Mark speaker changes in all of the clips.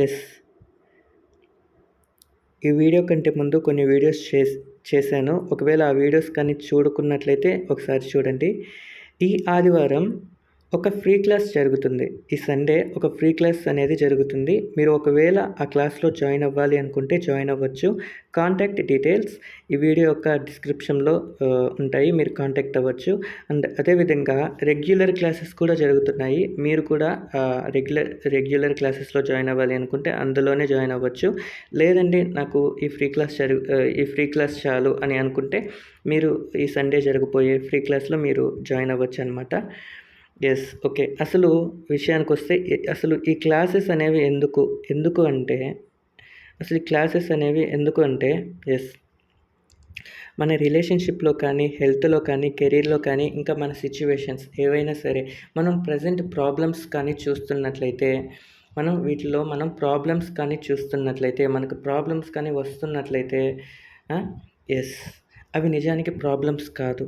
Speaker 1: Yes ఈ video కంటే ముందు కొన్ని వీడియోస్ చే చేశాను. ఒకవేళ ఆ వీడియోస్ కానీ చూడుకున్నట్లయితే ఒకసారి చూడండి. ఈ ఆదివారం ఒక ఫ్రీ క్లాస్ జరుగుతుంది. ఈ సండే ఒక ఫ్రీ క్లాస్ అనేది జరుగుతుంది. మీరు ఒకవేళ ఆ క్లాస్లో జాయిన్ అవ్వాలి అనుకుంటే జాయిన్ అవ్వచ్చు. కాంటాక్ట్ డీటెయిల్స్ ఈ వీడియో యొక్క డిస్క్రిప్షన్లో ఉంటాయి. మీరు కాంటాక్ట్ అవ్వచ్చు. అండ్ అదేవిధంగా రెగ్యులర్ క్లాసెస్ కూడా జరుగుతున్నాయి. మీరు కూడా రెగ్యులర్ రెగ్యులర్ క్లాసెస్లో జాయిన్ అవ్వాలి అనుకుంటే అందులోనే జాయిన్ అవ్వచ్చు. లేదండి నాకు ఈ ఫ్రీ క్లాస్ జరుగు ఈ ఫ్రీ క్లాస్ చాలు అని అనుకుంటే మీరు ఈ సండే జరగబోయే ఫ్రీ క్లాస్లో మీరు జాయిన్ అవ్వచ్చు అనమాట ఎస్ ఓకే అసలు విషయానికి వస్తే అసలు ఈ క్లాసెస్ అనేవి ఎందుకు? ఎందుకు అంటే అసలు ఈ క్లాసెస్ అనేవి ఎందుకు అంటే ఎస్ మన రిలేషన్షిప్లో కానీ హెల్త్లో కానీ కెరీర్లో కానీ ఇంకా మన సిచ్యువేషన్స్ ఏవైనా సరే మనం ప్రజెంట్ ప్రాబ్లమ్స్ కానీ చూస్తున్నట్లయితే మనం వీటిలో మనం ప్రాబ్లమ్స్ కానీ చూస్తున్నట్లయితే మనకు ప్రాబ్లమ్స్ కానీ వస్తున్నట్లయితే ఎస్ అవి నిజానికి ప్రాబ్లమ్స్ కాదు.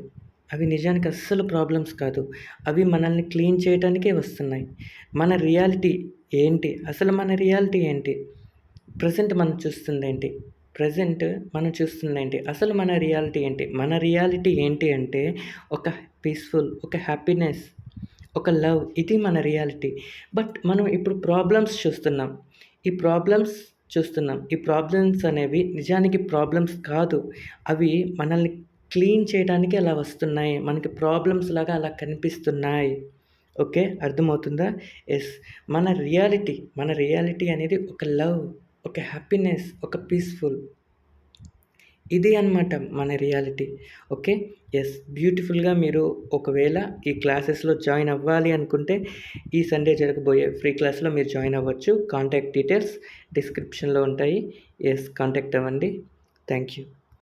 Speaker 1: అవి నిజానికి అస్సలు ప్రాబ్లమ్స్ కాదు. అవి మనల్ని క్లీన్ చేయడానికే వస్తున్నాయి. మన రియాలిటీ ఏంటి? అసలు మన రియాలిటీ ఏంటి? ప్రజెంట్ మనం చూస్తుంది ఏంటి? ప్రజెంట్ మనం చూస్తుంది ఏంటి? అసలు మన రియాలిటీ ఏంటి? మన రియాలిటీ ఏంటి అంటే ఒక పీస్ఫుల్ ఒక హ్యాపీనెస్ ఒక లవ్. ఇది మన రియాలిటీ. బట్ మనం ఇప్పుడు ప్రాబ్లమ్స్ చూస్తున్నాం. ఈ ప్రాబ్లమ్స్ చూస్తున్నాం. ఈ ప్రాబ్లమ్స్ అనేవి నిజానికి ప్రాబ్లమ్స్ కాదు. అవి మనల్ని క్లీన్ చేయడానికి అలా వస్తున్నాయి. మనకి ప్రాబ్లమ్స్ లాగా అలా కనిపిస్తున్నాయి. ఓకే? అర్థమవుతుందా? ఎస్. మన రియాలిటీ మన రియాలిటీ అనేది ఒక లవ్ ఒక హ్యాపీనెస్ ఒక పీస్ఫుల్. ఇది అన్నమాట మన రియాలిటీ. ఓకే? ఎస్. బ్యూటిఫుల్గా మీరు ఒకవేళ ఈ క్లాసెస్లో జాయిన్ అవ్వాలి అనుకుంటే ఈ సండే జరగబోయే ఫ్రీ క్లాస్లో మీరు జాయిన్ అవ్వచ్చు. కాంటాక్ట్ డీటెయిల్స్ డిస్క్రిప్షన్లో ఉంటాయి. ఎస్. కాంటాక్ట్ అవ్వండి. Thank you